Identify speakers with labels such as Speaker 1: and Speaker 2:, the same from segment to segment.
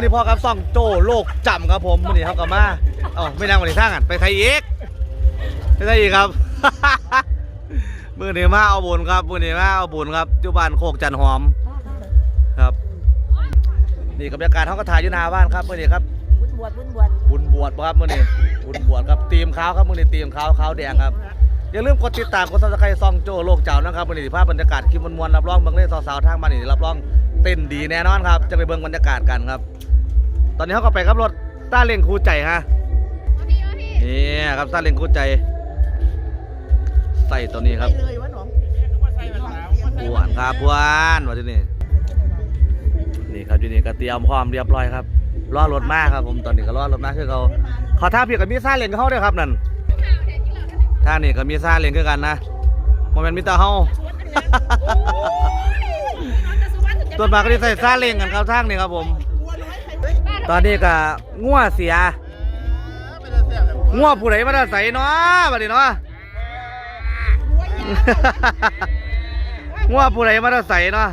Speaker 1: มื่อนี้พ่อครับซ่องโจโลกจำครับผมมื่อนี้เขากลับมาเอ้าไม่นั่งวันนี้ทางกันไปไทยอีกไปไทยอีกครับ มื่อนี้มาเอาบุญครับมื่อนี้มาเอาบุญครับอยู่บ้านโคกจันหอมครับนี่กับบรรยากาศเขาก็ถ่ายอยู่หน้าบ้านครับมื่อนี้ครับ
Speaker 2: บุญบวชบุญบวช
Speaker 1: บุญบวชบ่ครับมื่อนี้บุญบวชครับตีมขาวครับมื่อนี้ตีมขาวขาวแดงครับอย่าลืมกดติดตามกดซับสไครต์ซ่องโจโลกเจ้านะครับมื่อนี้สิภาพบรรยากาศคลิปมวลๆรับรองเบิ่งเล่นสาวๆทางบ้านนี่รับรองเต้นดีแน่นอนครับ จะไปเบิ่งบรรยากาศกันครับ ตอนนี้เขาก็ไปครับรถต้าเล่งคู่ใจฮะนี่ครับต้าเล่งคู่ใจ ใส่ตัวนี้ครับ
Speaker 2: เลยวะหนอง
Speaker 1: ปวนครับปวนมาที่นี่นี่ครับที่นี่ก็เตรียมพร้อมเรียบร้อยครับรอรถมาครับผมตอนนี้ก็รอรถมาคือเขาขอท่าเพียกับมีซาเล่งเขาด้วยครับนั่นท่านี่ก็มีซาเล่งคือกันนะโมเมนต์มิตาเฮาตัวมาก็ได้ใส่ซาเล้งกันครับทางนี่ครับผม ตอนนี้ก็งัวเสียงัวผู้ใดมาได้ใส่เนาะบัดนี้เนาะงัวผู้ใดมาได้ใส่เนาะ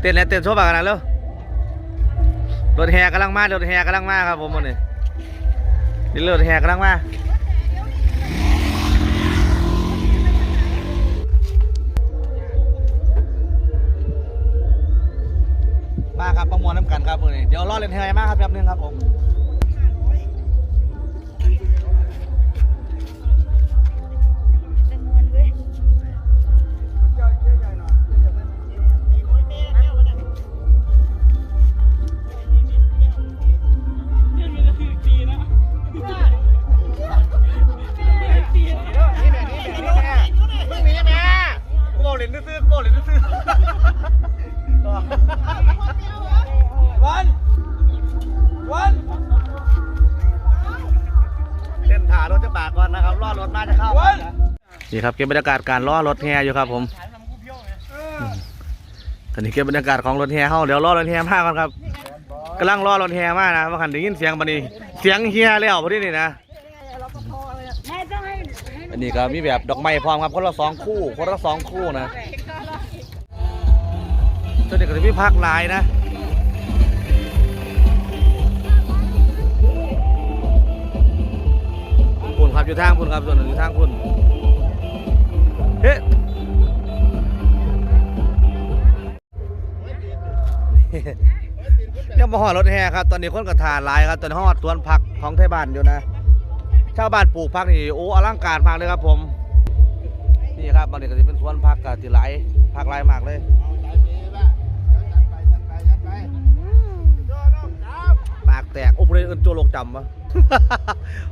Speaker 1: เต้นแล้วเต้นโชว์บากกันนะเร็วรถแห่กำลังมารถแห่กำลังมาครับผมวันนี้นี่รถแห่กำลังมา มาครับประมวลน้ำกันครับวันนี้เดี๋ยวรอเล่นแห่มากครับแป๊บนึงครับผม นี่ครับเก็บบรรยากาศการล้อรถแห่อยู่ครับผมตอนนี้เก็บบรรยากาศของรถแห่เฮาเดี๋ยวรอรถแห่มาก่อนครับกำลังรอรถแห่มานะว่าคันได้ยินเสียงบัดนี้ เสียงเฮียแล้วพอดีนี่นะ
Speaker 2: แม่ต้องให้
Speaker 1: อันนี้ก็มีแบบดอกไม้พร้อมครับคนละสองคู่คนละสองคู่นะตัวนี้ก็จะมีพักหลายนะคุณครับอยู่ทางคุณครับส่วนหนึ่งอยู่ทางคุณ เฮ้ยังมาหอดรถแห่ครับ ตอนนี้คนกระทานหลายครับตอนนี้หอดสวนผักของไทยบ้านอยู่นะชาวบ้านปลูกผักนี่โอ้อลังการมากเลยครับผมนี่ครับบางทีก็จะเป็นสวนผักกับที่หลายผักหลายมากเลยปากแตกโอ้บริเวณโจโลกจำวะ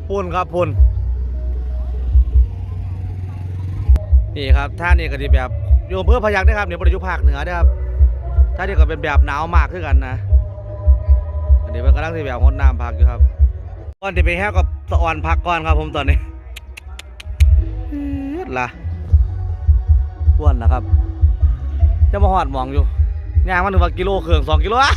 Speaker 1: พุ่นครับพุ่น นี่ครับท่านี่ก็จะแบบอยู่อำเพื่อพยักได้ครับเนี่ยบริยุภาคเหนือได้ครับท่านี่ก็เป็นแบบหนาวมากขึ้นกันนะอันนี้เป็นกำลังที่แบบงดน้ำพักอยู่ครับก่อนที่ไปแห้วกับสะออนพักก่อนครับผมตอนนี้ล่ะอ้วนนะครับ จะมาหอดหมองอยู่ย่างมันถึงว่ากิโลเครื่องสองกิโลอะ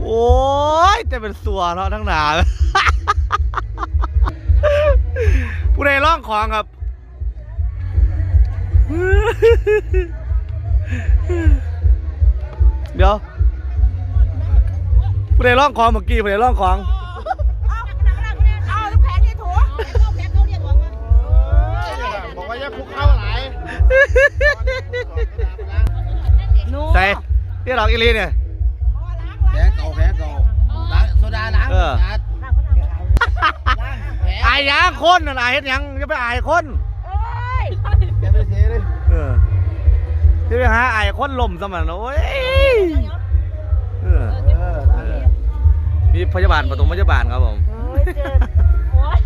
Speaker 1: โอ้ยจะเป็นสัวเนาะทั้งหนาว ของครับเดี๋ยวผู้ใดร้องของเมื่อกี้ผู้ใดร้องของ
Speaker 2: เอาลูกแผงเนี่ยถั่วเอาแผงเขาเรียกว่า
Speaker 3: บอกว่าอย่าคุกเข้าหลาย
Speaker 2: นู
Speaker 1: ใส่ที่หลอกอีลีเนี่ย
Speaker 3: แผลเก่าแผลเก่าล้างโซดาล้าง
Speaker 1: เออ
Speaker 3: สะอาดล้างแผล
Speaker 1: อายหยังคนน่ะอายเฮ็ดหยัง จะไปอายคน
Speaker 2: เอ้ย
Speaker 3: แกไปเทเลย
Speaker 1: เออจะไปหาอายคนลมสมันโอ้ยเออ
Speaker 3: เออล้าง
Speaker 1: มีพยาบาลปฐมพยาบาลครับผม
Speaker 2: โอ้ยเจ็บโอ้ย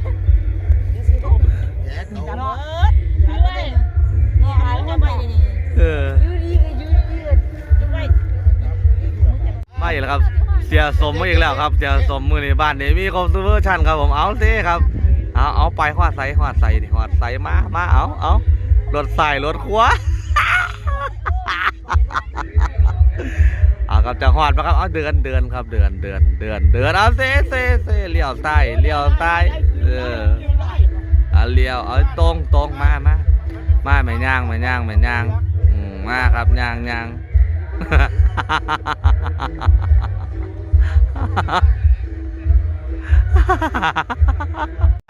Speaker 3: แผลเก่า
Speaker 2: จะรอยืดเนี่ยหายเข้าไปนี่
Speaker 1: เออ
Speaker 2: ยืดยืดยืดยืดยืดไป
Speaker 1: มาอีกแล้วครับ เสียสมมาอีกแล้วครับ เสียสมมือในบ้านนี้มีคอมซูเปอร์ชันครับผมเอาเต้ครับ เอาเอาไปหอดใส่หอดใส่ดิหอดใส่มามาเอาเอารถใส่รถขวาเอาครับจะหอดปะครับเอาเดือนเดือนครับเดือนเดือนเดือนเดือนเอาเซเซเซเลี้ยวใต้เลี้ยวใต้เออเอาเลี้ยวเอาตรงตรงมามามาไม่ย่างไม่ย่างไม่ย่างมมาครับย่างย่าง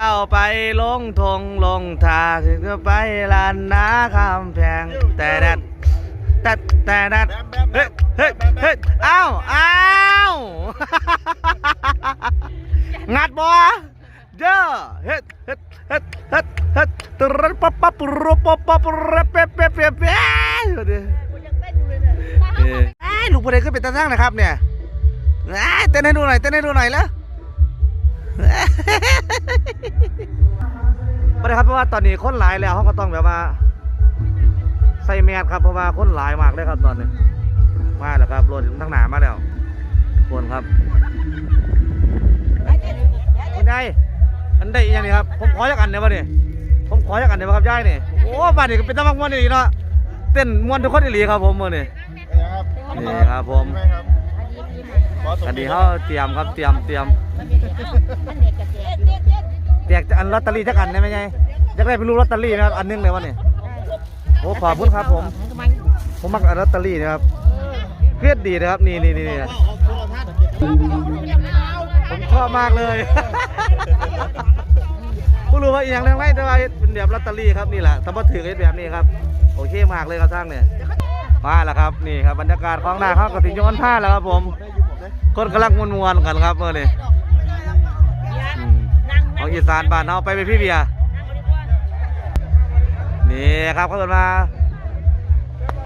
Speaker 1: เอาไปลงทงลงทาถึงจะไปลานนาคำแพง แต่แดดแต่แต่แดดเฮ้ยเฮ้ยเฮ้ยอ้าวอ้าวงัดบ่เด้อเฮ็ดเฮ็ดเฮ็ดเฮ็ดเฮ็ดตรึปั๊บปั๊บรุปปั๊บปั๊บเปเปเปเปเด้อ
Speaker 2: ยังเต้นอยู่เลยเนี่ย
Speaker 1: เอ้ยเอ้ยลูกประเด็นขึ้นเป็นตาสร้างนะครับเนี่ยเอ้ยเต้นให้ดูหน่อยเต้นให้ดูหน่อยแล้ว ประเด็นครับเพราะว่าตอนนี้คนหลายแล้วเขาก็ต้องแบบว่า ใส่แมสครับเพราะว่าคนหลายมากเลยครับตอนนี้มาแล้วครับรถทั้งหนามาแล้วคนครับคุณยายอันใดอีกอย่างนี้ครับ ผมขอจักอันเนี่ยวะนี่ผมขอจักอันเนี่ยวะครับยายนี่โอ้บ้านนี่ก็เป็นตะมักมวนอีกเนาะเต้นมวนทุกคนอีหลีครับผมมื่อนี่นี่ครับผมอันนี้เขาเตรียมครับเตรียมเตรียม
Speaker 2: มันเด็กกับเด็กเด็กเด็ก
Speaker 1: เรียกอันลอตเตอรี่จักอันได้ไหมไงอยากได้ไปรู้ลอตเตอรี่นะครับอันหนึงเลยวะนี่โอ้ขอบคุณครับผม ผมมักอันลอตเตอรี่นะครับเครียดดีนะครับนี่นี่นี่นี่ผมชอบมากเลย ผู้รู้ว่าอีกอย่างหนึงไม่แต่ว่าเป็นแบบลอตเตอรี่ครับนี่แหละถ้ามาถือแบบนี้ครับ โอเคมากเลยครับท่านเนี่ยมาแล้วครับนี่ครับบรรยากาศของหน้าเขากระติยนท่าแล้วครับผม คนกำลังมวนๆกันครับเมื่อนี้ ของอีสานบ้านเราไปไปพี่เบียร์นี่ครับเขาเกิดมา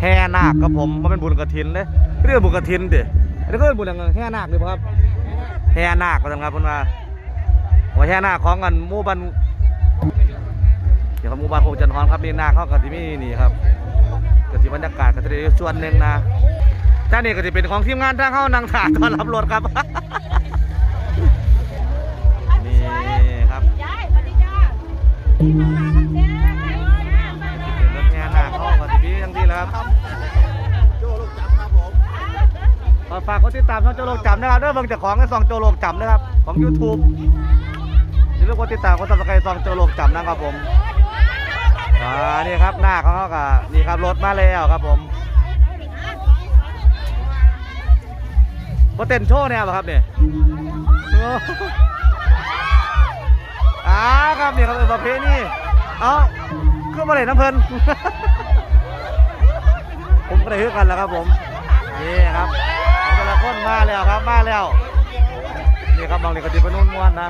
Speaker 1: แห่นาคครับผมมันเป็นบุญกระถินเลยเรื่องบุญกระถินดิอันนี้ก็เป็นบุญอย่างแห่นาคเลยบ่ครับแห่นาคก็ทำครับเพิ่นว่าว่าแห่นาคของกันมู่บ้านเดี๋ยวครับมู่บ้านโคจันทร์ครับนี่นาคเขาก็ที่มีนี่ครับก็ที่บรรยากาศก็จะได้ส่วนหนึ่งนะจ้านี่ก็จะเป็นของทีมงานทางเข้านางถาต้อนรับรถครับ ครับ
Speaker 3: โจ้ลูกจับครับผม
Speaker 1: ขอฝากกดติดตามช่องโจโลกจำนะครับเด้อเบิ่งจากของในซองโจโลกจำนะครับ ของ YouTube อย่าลืมกดติดตามกดซับสไครต์ซองโจโลกจำนะครับผมอ่านี่ครับหน้าของเขาก็นี่ครับรถมาแล้วครับผมโปเต้นโชว์แนวเหรอครับเนี่ยโอ้อ่าครับนี่ครับเป็นประเภทนี้เอาขึ้นมาเลยน้ำเพลิน ผมก็ได้ฮือกันแล้วครับผมนี่ครับแต่ละคนมาแล้วครับมาแล้วนี่ครับบางทีก็ติดปนุ่นมวนนะ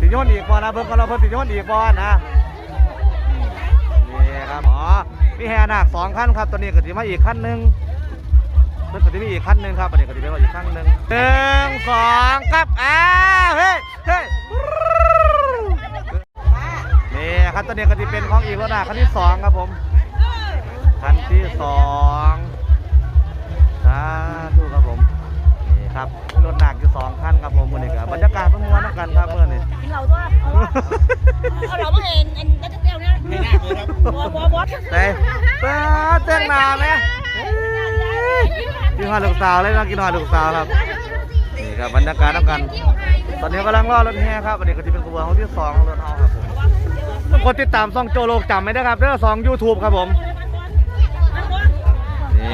Speaker 1: ติดย้อนอีกบอนะเบิ่งกันเราเพิ่นติดย้อนอีกบอนะนี่ครับอ๋อมีแห่นาคสองขั้นครับตอนนี้ก็ติมาอีกขั้นหนึ่งเพิ่นก็ติมีอีกขั้นหนึ่งครับอันนี้ก็ติเป็นว่าอีกขั้นหนึ่งหนึ่งสองครับอ้าวเฮ้ยเฮ้ยนี่ครับตอนนี้ก็ติเป็นของอีกรถหน้าขั้นที่สองครับผม คันที่สองสาธุครับผมนี่ครับรถหนักอยู่สองคันครับผมมื่อนี้ครับบรรยากาศมันม้วนกันครับเมื่อนี้
Speaker 2: กินเหล้าด้วยเอาเรามาเห็นอันตะเกียเนี่ย
Speaker 3: ไม่น่าเลยครับ
Speaker 2: บัวบัวบัว
Speaker 1: เต้เต้เต้งนาไหมกินหอดลูกสาวเลยนะกินหอดลูกสาวครับนี่ครับบรรยากาศน้ำกัน ตอนนี้กำลังรอรถแห่ครับวันนี้ก็จะเป็นขบวนของที่สองของรถเฮาครับผมต้องกดติดตามซองโจโลกจำไหมนะครับเรื่องสองยูทูบครับผม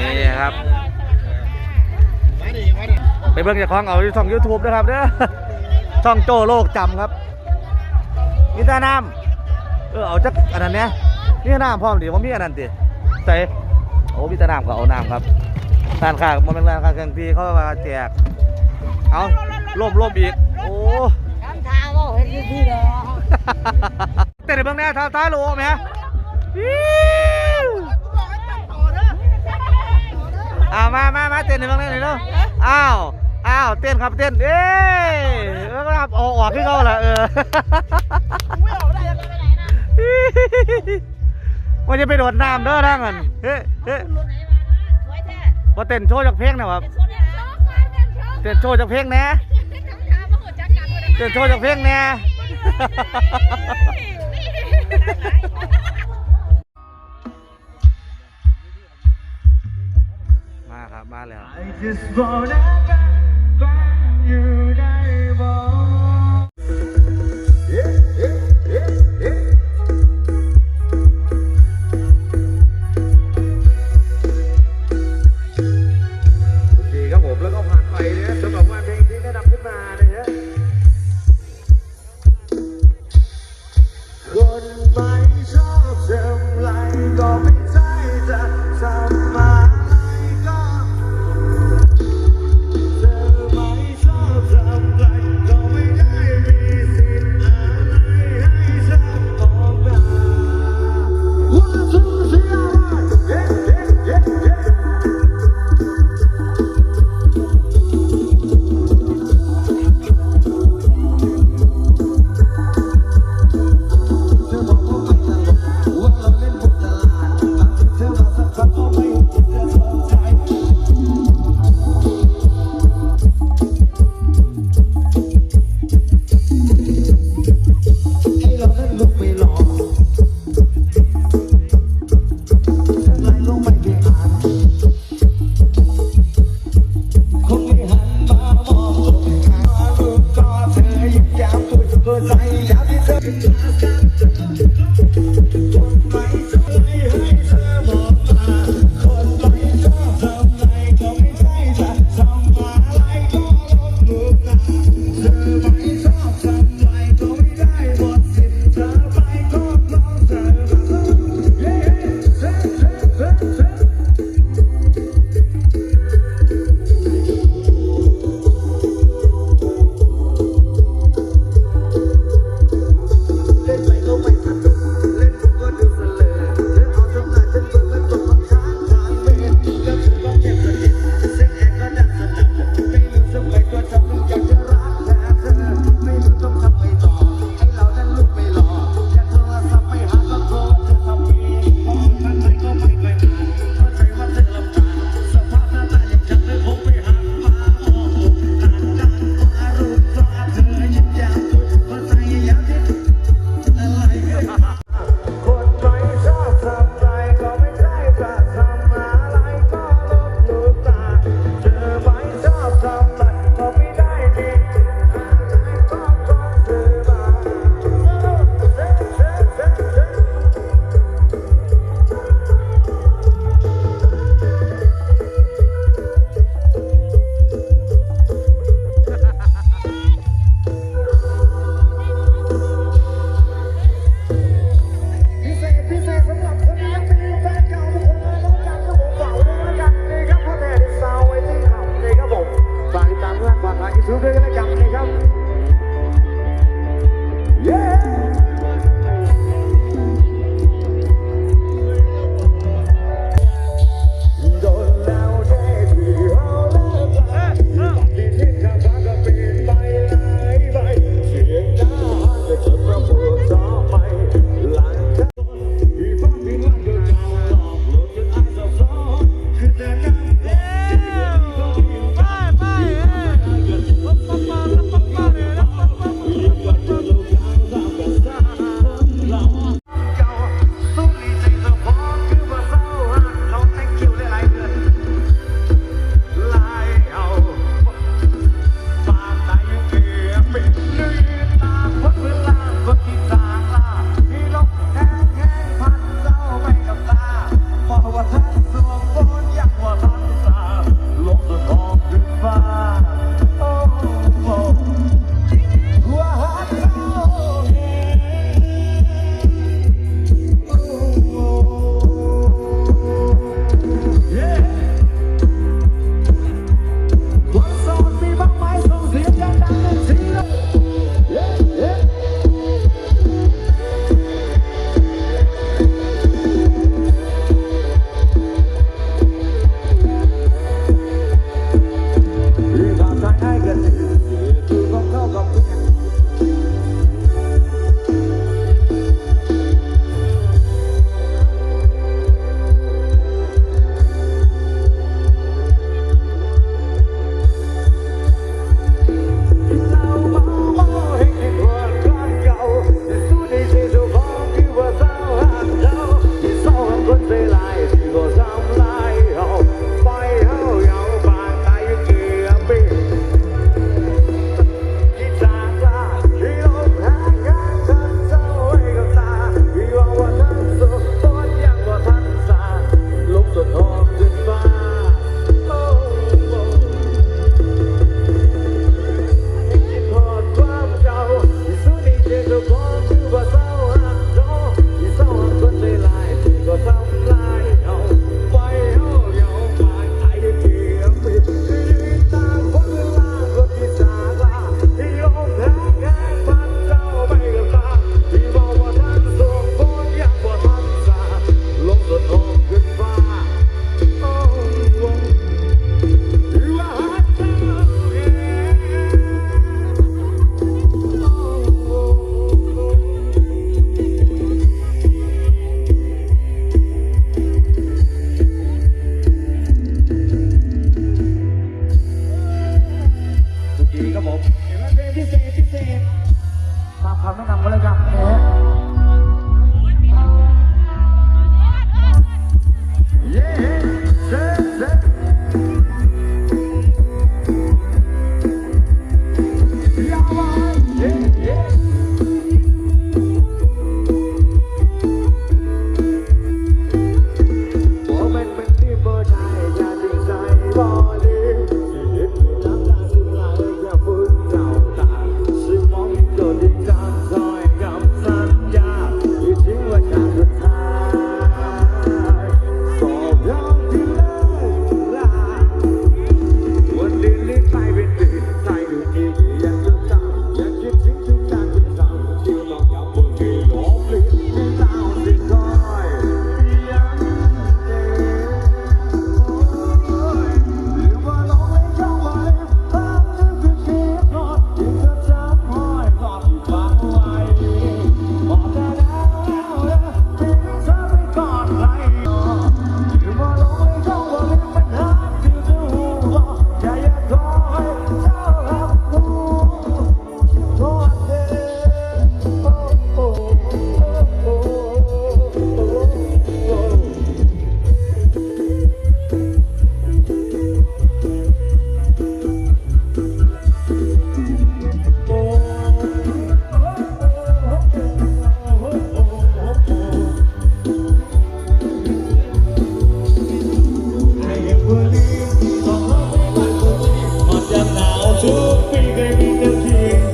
Speaker 1: นี่ครับ
Speaker 3: มาดิมาดิ
Speaker 1: ไปเบิ่งจากของเอาที่ช่อง YouTube นะครับเด้อช่องโจโลกจำครับมีแต่น้ำเออเอาจักอันนั้นเนี่ยมีแต่น้ำพร้อมดิว่ามีอันนั้นติใส่โอ้มีแต่น้ำก็เอาน้ำครับร้านค้ามันเป็นร้านค้าเครื่องที่เขามาแจกเอาล่มล่มอีกโอ้
Speaker 2: ทำทางว่าเห็นที่เด้อ
Speaker 1: เต้นในเบื้องหน้าท้าท้ายโลไหมฮะอิ๊วอ่า มามามาเต้นในเบื้องหน้าหน่อยเนาะอ้าวอ้าวเต้นครับเต้นเอ้ยเออครับออกออกขึ้นเขาละเออ
Speaker 2: ไม่ออกได้ยังไงไปไหนนะ
Speaker 1: ว่าจะไปโดดน้ำเด้อทั้งนั้นเฮ้เฮ้
Speaker 2: คุณรุ่นไหนมานะสวยแท้
Speaker 1: ว่าเต้นโชว์จากเพลงนะครับ
Speaker 2: เป็นคนเนี่ยชอบการเต้นชอบ
Speaker 1: เต้นโชว์จากเพลงแหน่
Speaker 2: ทำทางมาหัวจักกันเลย
Speaker 1: เต้นโชว์จากเพลงแหน่ม แล้ว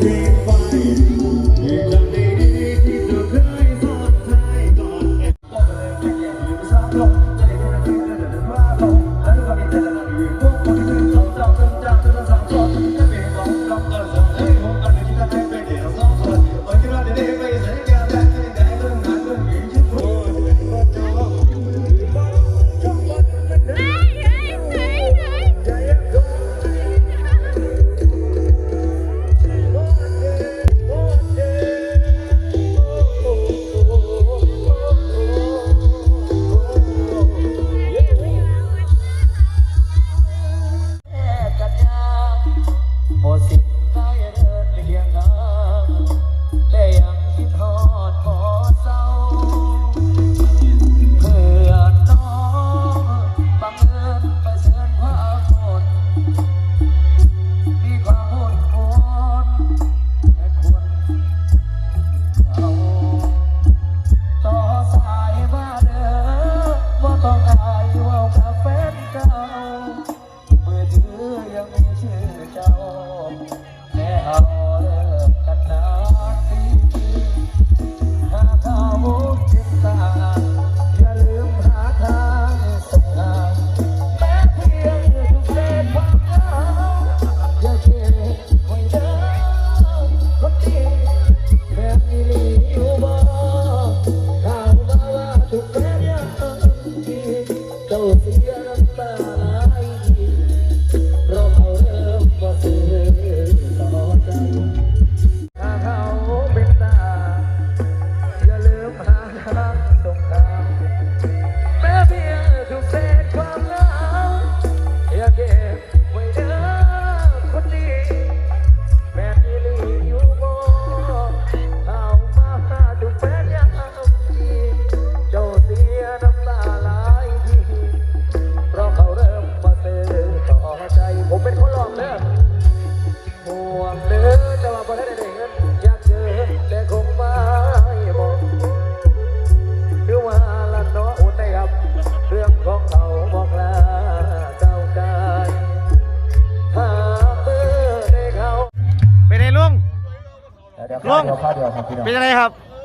Speaker 3: เ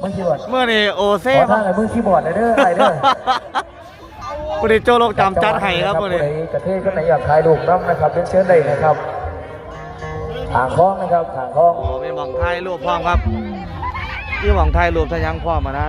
Speaker 3: มึ
Speaker 4: งคีย์บอร์ดเมื่อนี่โอเซ่ขอท่านอะไรมึงคีย์บอร์ดหน่อยเด้อไอ้เด้อ
Speaker 1: วันนี้โจโลกจำจัดให้ครับวันนี้
Speaker 4: กระเทศก็ไหนอยากถ่ายรูปน้ำนะครับเรียนเชิญได้นะครับทางคล้องนะครับทางคล้อง
Speaker 1: โอ้มีหมองไทยรูปพร้อมครับที่หมองไทยรูปทะยังพร้อมมานะ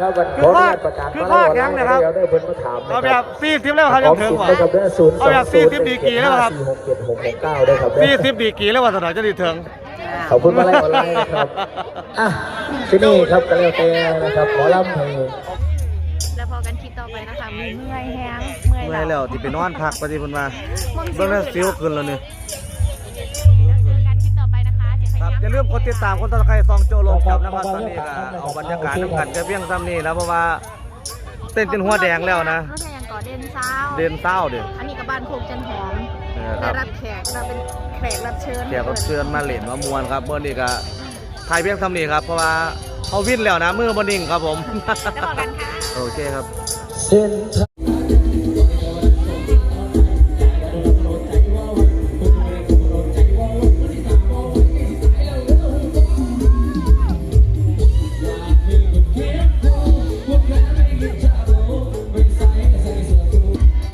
Speaker 4: ครับวันขออนุญาตประกาศ
Speaker 1: คือภาคยังนะครับ
Speaker 4: เดี๋ยวได้เพิ่นมาถามนะ
Speaker 1: เอา
Speaker 4: ค
Speaker 1: แบ
Speaker 4: รั
Speaker 1: บบสี่สิบแล้วครับยังถึงกว่า
Speaker 4: ครับเด้อศูนย์
Speaker 1: เอาแบบ40ดีกรีแล้วครับ
Speaker 4: สี่หกเจ็ดหกหกเก้าได้ครับเด้อ
Speaker 1: สี่สิบดีกรีแล้วว่าสนอยจะดีถึง
Speaker 4: ขอบคุณมาไล่ออนไลน์นะครับอะที่นี่ครับก็แล้วแต่นะครับหมอลำเพลง
Speaker 5: แล้วพอกันคลิปต่อไปนะคะมีเมื่อยแห้งเมื่อย
Speaker 1: เมื่อยแล้วที่ไปนอนพักปฏิบัติมาเบิ่งแล้วสิวขึ้นแล้วนี่
Speaker 5: แอ
Speaker 1: ย่าลืมกดติดตามคนตะไคร้ซองโจโลกจับนะครับตอนนี้ก็เอาบรรยากาศน้ำกันจะเพียงซ้ำนี่แล้วเพราะว่าเต้นจนหัวแดงแล้วนะ
Speaker 5: รถแทยังก่อเด่นเศร้า
Speaker 1: เดินเศร้าเดี๋ยว
Speaker 5: อันนี้กับบ้านโคกจันหอม
Speaker 1: เออค
Speaker 5: ได้
Speaker 1: รับ
Speaker 5: รับแขกเราเป็นแขกรับเชิญ
Speaker 1: แขกรับเชิญมาเล่นมามวนครับเมื่อนี้ก็ถ่ายเพียงซ้ำนี่ครับเพราะว่าเขาวิ่นแล้วนะมือบนิ่งครับผม
Speaker 5: แล้วบอกกันค่ะ
Speaker 1: โอเคครับ
Speaker 4: เส้นทาง